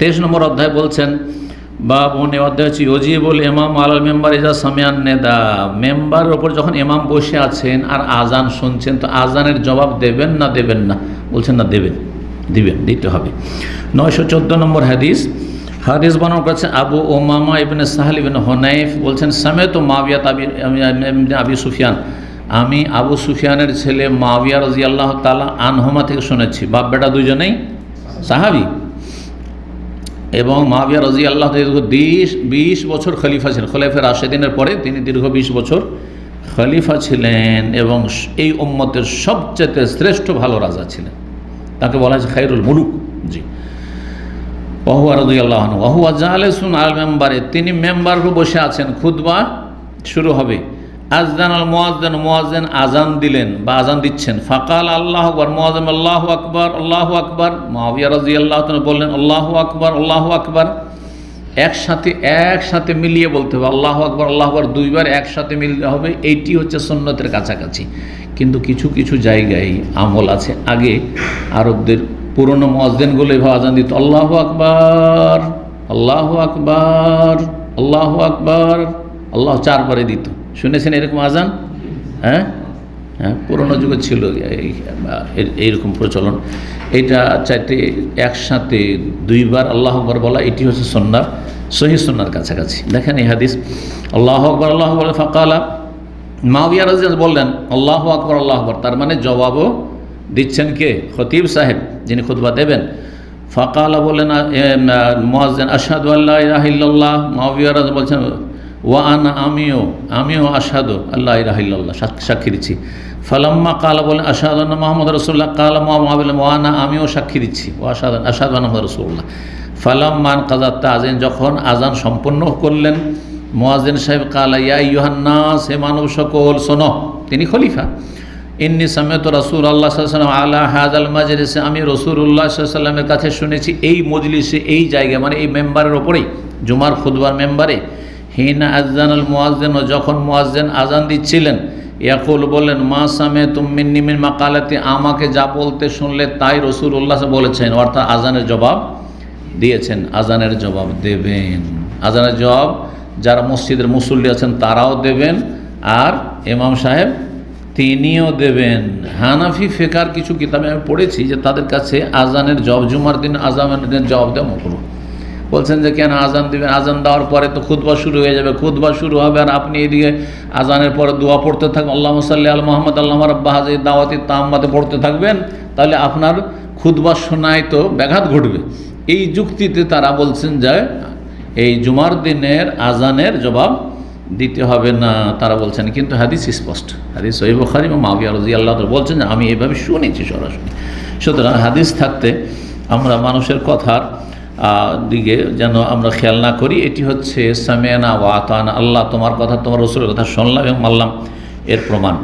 তেইশ নম্বর অধ্যায় বলছেন বা বোন অধ্যায় হচ্ছে ইজিবুল ইমাম আল মেম্বার ইজা সামিয়ান নেদা। মেম্বারের ওপর যখন ইমাম বসে আছেন আর আজান শুনছেন, তো আজানের জবাব দেবেন না দেবেন না? বলছেন, না, দেবেন, দিবেন, দিতে হবে। নয়শো চোদ্দ নম্বর হাদিস হাদিস বর্ণনা করেছেন আবু ওমামা ইবনে সাহাল ইবিন হনাইফ বলছেন সামেত মাবিয়াত আবি আমি- আবি সুফিয়ান, আমি আবু সুফিয়ানের ছেলে মাবিয়া রাজি আল্লাহ তালা আনহমা থেকে শুনেছি। বাপ বেটা দুজনেই সাহাবি? এবং মাবিয়া রাজি আল্লাহ দীর্ঘ বিশ বিশ বছর খলিফা ছিলেন। খলিফা রাশেদিনের পরে তিনি দীর্ঘ বিশ বছর খলিফা ছিলেন এবং এই উম্মতের সবচেয়ে শ্রেষ্ঠ ভালো রাজা ছিলেন। তাকে বলা হয়েছে খাইরুল মুলুক। জি। ওহুয়া রদি আল্লাহ ওহুয়া জাহালেসুন আল মেম্বারে, তিনি মেম্বার বসে আছেন। খুদবা শুরু হবে। আজদান আল মোয়াজদান মোয়াজদান আজান দিলেন বা আজান দিচ্ছেন। ফাকাল আল্লাহ আকবর মোয়াজম আল্লাহ আকবর আল্লাহ আকবর। মাবিয়া রাজি আল্লাহ বললেন, আল্লাহ আকবর আল্লাহ আকবর। একসাথে একসাথে মিলিয়ে বলতে হবে, আল্লাহ আকবর আল্লাহ আকবর, দুইবার একসাথে মিলতে হবে, এইটি হচ্ছে সন্ন্যতের কাছাকাছি। কিন্তু কিছু কিছু জায়গায় আমল আছে। আগে আরবদের পুরনো মসজিদগুলো এভাবে আজান দিত, আল্লাহ আকবর আল্লাহ আকবর আল্লাহ আকবর, আল্লাহ চারবারে দিত। শুনেছেন এরকম আজান? হ্যাঁ? হ্যাঁ পুরোনো যুগে ছিল এই- এই- এইরকম প্রচলন। এটা চাইতে একসাথে দুইবার আল্লাহ আকবর বলা, এটি হচ্ছে সন্ন্যার সহি সন্ন্যার কাছাকাছি। দেখেন এই হাদিস, আল্লাহ আকবর আল্লাহ আকবর, ফাঁকালা মাবিয়া রাজিয়াজ বললেন, আল্লাহ আকবর আল্লাহ আকবর। তার মানে জবাবও দিচ্ছেন কে? খতিব সাহেব, যিনি খুতবা দেবেন। ফাকালা বললেন মহাজেন আসাদু আল্লাহ রাহিল্লাহ মাবিয়া রাজ বলছেন ওয়া আনা আমিও আমিও আসাদু আল্লাহ রাহিল্লাহ সাক্ষী দিচ্ছি। ফালাম্মা কালা বলেন আসাদান মোহাম্মদ রসুল্লাহ কালা মোহাম্মদ ওয়ানা আমিও সাক্ষী দিচ্ছি। ও আসাদ আসাদ মোহাম্মদ রসুল্লাহ ফালাম্মান কাজাত্তা আজেন যখন আজান সম্পন্ন করলেন মোয়াজেন সাহেব কালা, ইয়া ইউহান্নাস হে মানব সকল, শোনো, তিনি খলিফা। ইন্নি সামেত রসুল আল্লাহ সাল্লাম আল্লাহ হাজ আল মাজলিসে, আমি রসুল উল্লাহ সাল্লামের কাছে শুনেছি, এই মজলিসে, এই জায়গায় মানে এই মেম্বারের ওপরেই, জুমার খুদবার মেম্বারে হিনা আজান আল মোয়াজেন যখন মোয়াজেন আজান দিচ্ছিলেন, ইয়াকুল বলেন মা সামে তুমিন নিমিন মাকালাতে আমাকে যা বলতে শুনলে তাই রসুল উল্লাহ বলেছেন, অর্থাৎ আজানের জবাব দিয়েছেন, আজানের জবাব দেবেন। আজানের জবাব যারা মসজিদের মুসল্লি আছেন তারাও দেবেন, আর ইমাম সাহেব তিনিও দেবেন। হানাফি ফেকার কিছু কিতাবে আমি পড়েছি যে তাদের কাছে আজানের জব জুমার দিন আজানের দিন জবাব দেওয়া মকরু। বলছেন যে, কেন আজান দিবেন আজান দেওয়ার পরে তো খুদবা শুরু হয়ে যাবে। খুদবা শুরু হবে আর আপনি এদিকে আজানের পরে দোয়া পড়তে থাকবেন। আল্লাহ সাল্লি আল মোহাম্মদ আল্লাহ রব্বাহ দাওয়াতি তাম্মাতে পড়তে থাকবেন। তাহলে আপনার খুদবা শোনায় তো ব্যাঘাত ঘটবে। এই যুক্তিতে তারা বলছেন যে, এই জুমার দিনের আজানের জবাব দিতে হবে না। তারা বলছেন, কিন্তু হাদিস স্পষ্ট। হাদিস সহিব খারিম মাবিয়া রাজি আল্লাহ বলছেন যে, আমি এইভাবে শুনেছি সরাসরি। সুতরাং হাদিস থাকতে আমরা মানুষের কথার দিকে যেন আমরা খেয়াল না করি, এটি হচ্ছে, সামিয়ানা ওয়াতানা আল্লাহ তোমার কথা, তোমার রসুলের কথা শুনলাম এবং মানলাম, এর প্রমাণ।